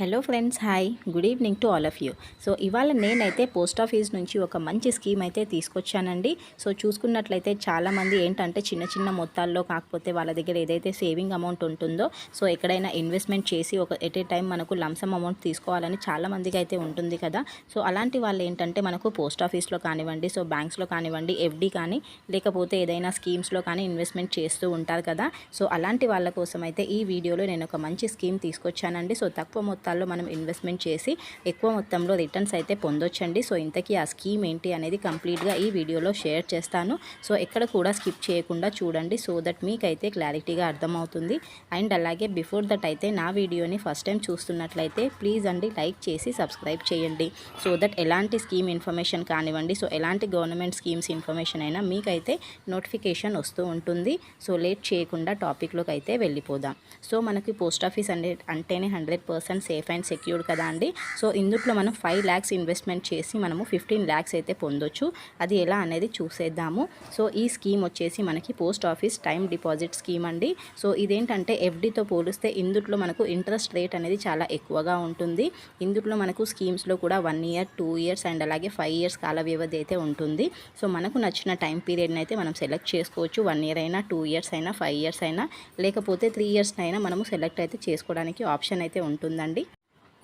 Hello friends hi good evening to all of you so ఇవాళ నేనైతే post office నుంచి ఒక మంచి స్కీమ్ అయితే తీసుకొచ్చానండి. సో చూసుకున్నట్లయితే చాలామంది ఏంటంటే చిన్న చిన్న మొత్తాల్లో కాకపోతే వాళ్ళ దగ్గర ఏదైతే సేవింగ్ అమౌంట్ ఉంటుందో సో ఎక్కడైనా ఇన్వెస్ట్మెంట్ చేసి ఒక ఎట్ ఏ టైం మనకు లంసమ్ అమౌంట్ తీసుకోవాలని చాలా మందికి అయితే ఉంటుంది కదా. సో అలాంటి వాళ్ళు ఏంటంటే మనకు పోస్ట్ ఆఫీస్లో కానివ్వండి సో బ్యాంక్స్లో కానివ్వండి ఎఫ్డీ కానీ లేకపోతే ఏదైనా స్కీమ్స్లో కానీ ఇన్వెస్ట్మెంట్ చేస్తూ ఉంటారు కదా. సో అలాంటి వాళ్ళ కోసం అయితే ఈ వీడియోలో నేను ఒక మంచి స్కీమ్ తీసుకొచ్చానండి. సో తక్కువ మొత్తాల్లో మనం ఇన్వెస్ట్మెంట్ చేసి ఎక్కువ మొత్తంలో రిటర్న్స్ అయితే పొందొచ్చండి. సో ఇంతకీ ఆ స్కీమ్ ఏంటి అనేది కంప్లీట్గా ఈ వీడియోలో షేర్ చేస్తాను. సో ఎక్కడ కూడా స్కిప్ చేయకుండా చూడండి. సో దట్ మీకైతే క్లారిటీగా అర్థమవుతుంది. అండ్ అలాగే బిఫోర్ దట్ అయితే నా వీడియోని ఫస్ట్ టైం చూస్తున్నట్లయితే ప్లీజ్ అండి లైక్ చేసి సబ్స్క్రైబ్ చేయండి. సో దట్ ఎలాంటి స్కీమ్ ఇన్ఫర్మేషన్ కానివ్వండి. సో ఎలాంటి గవర్నమెంట్ స్కీమ్స్ ఇన్ఫర్మేషన్ అయినా మీకైతే నోటిఫికేషన్ వస్తూ ఉంటుంది. సో లేట్ చేయకుండా టాపిక్లోకి అయితే వెళ్ళిపోదాం. సో మనకి పోస్ట్ ఆఫీస్ అంటే అంటేనే hundred percent safe and secured కదా అండి. సో ఇందులో మనం ఫైవ్ ల్యాక్స్ ఇన్వెస్ట్మెంట్ చేసి మనము ఫిఫ్టీన్ ల్యాక్స్ అయితే పొందొచ్చు. అది ఎలా అనేది చూసేద్దాము. సో ఈ స్కీమ్ వచ్చేసి మనకి post office time deposit scheme అండి. సో ఇదేంటంటే ఎఫ్డీతో పోలిస్తే ఇందులో మనకు ఇంట్రెస్ట్ రేట్ అనేది చాలా ఎక్కువగా ఉంటుంది. ఇందులో మనకు స్కీమ్స్లో కూడా one year two years and అలాగే ఫైవ్ ఇయర్స్ కాల వ్యవధి అయితే ఉంటుంది. సో మనకు నచ్చిన టైం పీరియడ్ని అయితే మనం సెలెక్ట్ చేసుకోవచ్చు. వన్ ఇయర్ అయినా టూ ఇయర్స్ అయినా ఫైవ్ ఇయర్స్ అయినా లేకపోతే త్రీ ఇయర్స్ అయినా మనము సెలెక్ట్ అయితే చేసుకోవడానికి ఆప్షన్ అయితే ఉంటుందండి.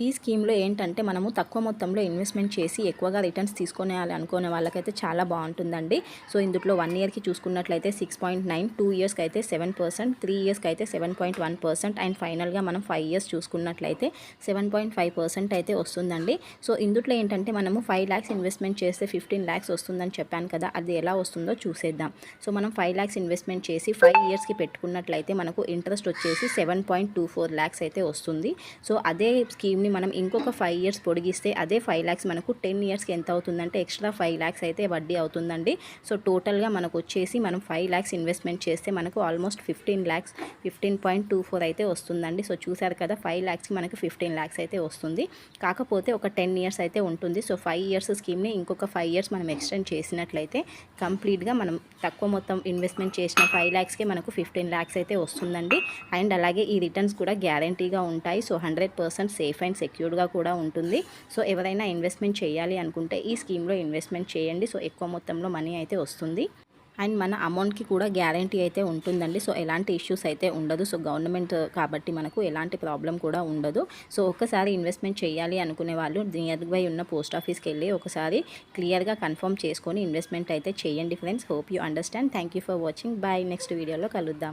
ఈ స్కీమ్లో ఏంటంటే మనము తక్కువ మొత్తంలో ఇన్వెస్ట్మెంట్ చేసి ఎక్కువగా రిటర్న్స్ తీసుకునేయాలి అనుకునే వాళ్ళకైతే చాలా బాగుంటుందండి. సో ఇందులో వన్ ఇయర్కి చూసుకున్నట్లయితే సిక్స్ పాయింట్ నైన్ టూ ఇయర్స్కి అయితే సెవెన్ పర్సెంట్ త్రీ ఇయర్స్కి అయితే seven point one percent and ఫైనల్గా మనం ఫైవ్ ఇయర్స్ చూసుకున్నట్లయితే సెవెన్ పాయింట్ ఫైవ్ పర్సెంట్ అయితే వస్తుందండి. సో ఇందులో ఏంటంటే మనము ఫైవ్ ల్యాక్స్ ఇన్వెస్ట్మెంట్ చేస్తే ఫిఫ్టీన్ ల్యాక్స్ వస్తుందని చెప్పాను కదా అది ఎలా వస్తుందో చూసేద్దాం. సో మనం ఫైవ్ ల్యాక్స్ ఇన్వెస్ట్మెంట్ చేసి ఫైవ్ ఇయర్స్కి పెట్టుకున్నట్లయితే మనకు ఇంట్రెస్ట్ వచ్చేసి seven point two four lakhs అయితే వస్తుంది. సో అదే స్కీమ్ని మనం ఇంకొక ఫైవ్ ఇయర్స్ పొడిగిస్తే అదే ఫైవ్ ల్యాక్స్ మనకు టెన్ ఇయర్స్కి ఎంత అవుతుందంటే ఎక్స్ట్రా ఫైవ్ ల్యాక్స్ అయితే వడ్డీ అవుతుందండి. సో టోటల్గా మనకు వచ్చేసి మనం ఫైవ్ ల్యాక్స్ ఇన్వెస్ట్మెంట్ చేస్తే మనకు almost fifteen lakhs fifteen point two four అయితే వస్తుందండి. సో చూసారు కదా ఫైవ్ ల్యాక్స్కి మనకు ఫిఫ్టీన్ ల్యాక్స్ అయితే వస్తుంది. కాకపోతే ఒక టెన్ ఇయర్స్ అయితే ఉంటుంది. సో ఫైవ్ ఇయర్స్ స్కీమ్ని ఇంకొక ఫైవ్ ఇయర్స్ మనం ఎక్స్టెండ్ చేసినట్లయితే కంప్లీట్గా మనం తక్కువ మొత్తం ఇన్వెస్ట్మెంట్ చేసిన ఫైవ్ ల్యాక్స్కే మనకు ఫిఫ్టీన్ ల్యాక్స్ అయితే వస్తుందండి. అండ్ అలాగే ఈ రిటర్న్స్ కూడా గ్యారంటీగా ఉంటాయి. So hundred percent safe and సెక్యూర్డ్గా కూడా ఉంటుంది. సో ఎవరైనా ఇన్వెస్ట్మెంట్ చేయాలి అనుకుంటే ఈ స్కీమ్లో ఇన్వెస్ట్మెంట్ చేయండి. సో ఎక్కువ మొత్తంలో మనీ అయితే వస్తుంది. అండ్ మన అమౌంట్కి కూడా గ్యారంటీ అయితే ఉంటుందండి. సో ఎలాంటి ఇష్యూస్ అయితే ఉండదు. సో గవర్నమెంట్ కాబట్టి మనకు ఎలాంటి ప్రాబ్లం కూడా ఉండదు. సో ఒక్కసారి ఇన్వెస్ట్మెంట్ చేయాలి అనుకునే వాళ్ళు నియర్ బై ఉన్న పోస్ట్ ఆఫీస్కి వెళ్ళి ఒకసారి క్లియర్గా కన్ఫర్మ్ చేసుకొని ఇన్వెస్ట్మెంట్ అయితే చేయండి friends. Hope you understand. Thank you for watching. Bye. Next వీడియోలో కలుద్దాం.